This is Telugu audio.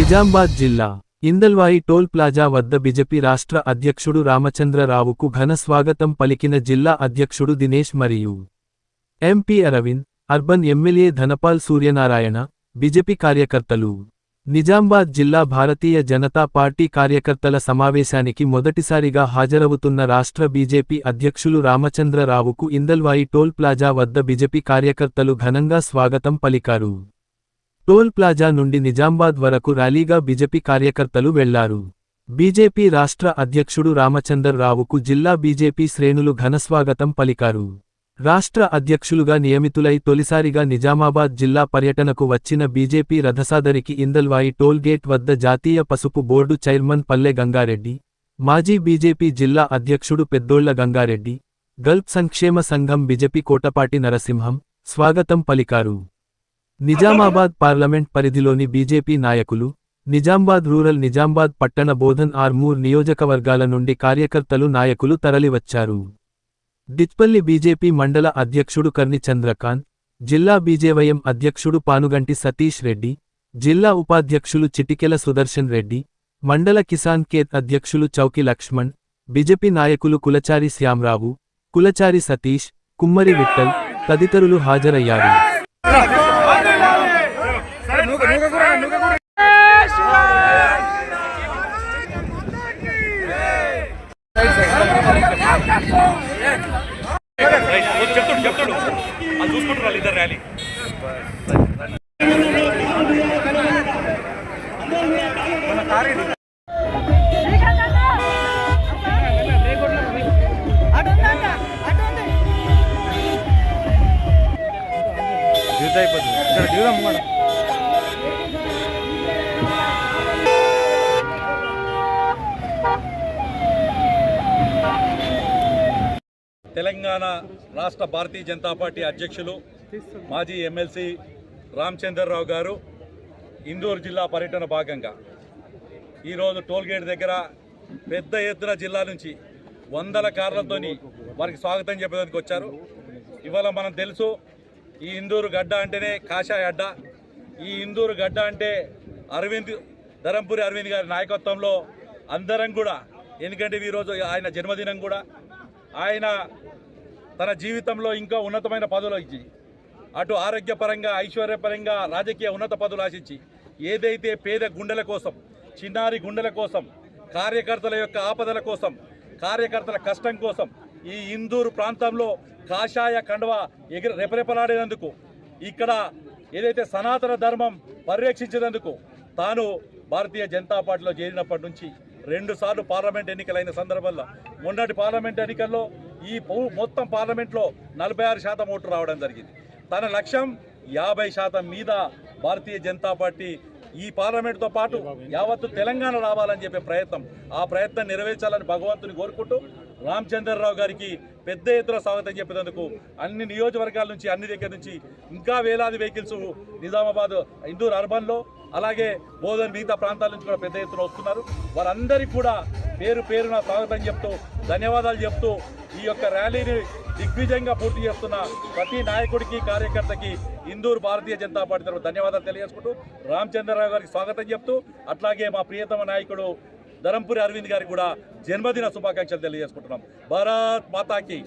నిజామాబాద్ జిల్లా ఇందల్వాయి టోల్ ప్లాజా వద్ద బిజెపి రాష్ట్ర అధ్యక్షుడు రామచంద్రరావుకు ఘన స్వాగతం పలికిన జిల్లా అధ్యక్షుడు దినేష్ మరియు MP Arvind urban MLA Dhanpal Suryanarayana BJP కార్యకర్తలు. నిజామాబాద్ జిల్లా భారతీయ జనతా పార్టీ కార్యకర్తల సమావేశానికి మొదటిసారిగా హాజరవుతున్న రాష్ట్ర బీజేపీ అధ్యక్షులు రామచంద్రరావుకు ఇందల్వాయి టోల్ ప్లాజా వద్ద బిజెపి కార్యకర్తలు ఘనంగా స్వాగతం పలికారు. టోల్ ప్లాజా నుండి నిజామాబాద్ వరకు ర్యాలీగా బీజేపీ కార్యకర్తలు వెళ్ళారు. బీజేపీ రాష్ట్ర అధ్యక్షుడు రామచందర్రావుకు జిల్లా బీజేపీ శ్రేణులు ఘనస్వాగతం పలికారు. రాష్ట్ర అధ్యక్షులుగా నియమితులై తొలిసారిగా నిజామాబాద్ జిల్లా పర్యటనకు వచ్చిన బీజేపీ రథసాదరికి ఇందల్వాయి టోల్గేట్ వద్ద జాతీయ పసుపు బోర్డు చైర్మన్ పల్లె గంగారెడ్డి మాజీ బీజేపీ జిల్లా అధ్యక్షుడు పెద్దోళ్ళ గంగారెడ్డి గల్ఫ్ సంక్షేమ సంఘం బీజేపీ కోటపాటి నరసింహం స్వాగతం పలికారు. నిజామాబాద్ పార్లమెంట్ పరిధిలోని బీజేపీ నాయకులు నిజామాబాద్ రూరల్ నిజామాబాద్ పట్టణ బోధన్ ఆర్మూర్ నియోజకవర్గాల నుండి కార్యకర్తలు నాయకులు తరలివచ్చారు. డిచ్పల్లి బీజేపీ మండల అధ్యక్షుడు కర్ని చంద్రకాంత్ జిల్లా బీజేవైఎం అధ్యక్షుడు పానుగంటి సతీష్ రెడ్డి జిల్లా ఉపాధ్యక్షులు చిటికెల సుదర్శన్ రెడ్డి మండల కిసాన్ కేత్ అధ్యక్షులు చౌకి లక్ష్మణ్ బీజేపీ నాయకులు కులచారి శ్యాంరావు కులచారి సతీష్ కుమ్మరి విట్టల్ తదితరులు హాజరయ్యారు. తెలంగాణ రాష్ట్ర భారతీయ జనతా పార్టీ అధ్యక్షులు మాజీ ఎమ్మెల్సీ రామచంద్రరావు గారు ఇందూరు జిల్లా పర్యటన భాగంగా. ఈరోజు టోల్గేట్ దగ్గర పెద్ద ఎత్తున జిల్లా నుంచి వందల కార్లతోని వారికి స్వాగతం చెప్పేదానికి వచ్చారు. ఇవాళ మనం తెలుసు ఈ ఇందూరు గడ్డ అంటేనే కాషాయ అడ్డ. ఈ ఇందూరు గడ్డ అంటే అరవింద్ ధరంపురి అరవింద్ గారి నాయకత్వంలో అందరం కూడా ఎందుకంటే ఈరోజు ఆయన జన్మదినం కూడా ఆయన తన జీవితంలో ఇంకా ఉన్నతమైన పదవులు ఇచ్చి అటు ఆరోగ్యపరంగా ఐశ్వర్యపరంగా రాజకీయ ఉన్నత పదవులు ఆశించి ఏదైతే పేద గుండెల కోసం చిన్నారి గుండెల కోసం కార్యకర్తల యొక్క ఆపదల కోసం కార్యకర్తల కష్టం కోసం ఈ ఇందూరు ప్రాంతంలో కాషాయ కండవ ఎగిరి రెపరెపలాడేందుకు ఇక్కడ ఏదైతే సనాతన ధర్మం పరిరక్షించేందుకు తాను భారతీయ జనతా పార్టీలో చేరినప్పటి నుంచి రెండుసార్లు పార్లమెంట్ ఎన్నికలైన సందర్భంలో మొన్నటి పార్లమెంట్ ఎన్నికల్లో ఈ మొత్తం పార్లమెంట్లో నలభై ఆరు శాతం ఓట్లు రావడం జరిగింది. తన లక్ష్యం యాభై శాతం మీద భారతీయ జనతా పార్టీ ఈ పార్లమెంట్తో పాటు యావత్తు తెలంగాణ రావాలని చెప్పే ప్రయత్నం. ఆ ప్రయత్నం నెరవేర్చాలని భగవంతుని కోరుకుంటూ రామచంద్రరావు గారికి పెద్ద ఎత్తున స్వాగతం చెప్పేందుకు అన్ని నియోజకవర్గాల నుంచి అన్ని దగ్గర నుంచి ఇంకా వేలాది వెహికల్స్ నిజామాబాద్ ఇందూరు అర్బన్లో అలాగే బోధన్ మిగతా ప్రాంతాల నుంచి కూడా పెద్ద ఎత్తున వస్తున్నారు. వారందరికీ కూడా పేరు పేరున స్వాగతం చెప్తూ ధన్యవాదాలు చెప్తూ ఈ యొక్క ర్యాలీని దిగ్విజయంగా పూర్తి చేస్తున్న ప్రతి నాయకుడికి కార్యకర్తకి ఇందూరు భారతీయ జనతా పార్టీ తరఫు ధన్యవాదాలు తెలియజేసుకుంటూ రామచంద్రరావు గారికి స్వాగతం చెప్తూ అట్లాగే మా ప్రియతమ నాయకుడు ధరంపురి అరవింద్ గారికి కూడా జన్మదిన శుభాకాంక్షలు తెలియజేసుకుంటున్నాం. భారత్ మాతాకి.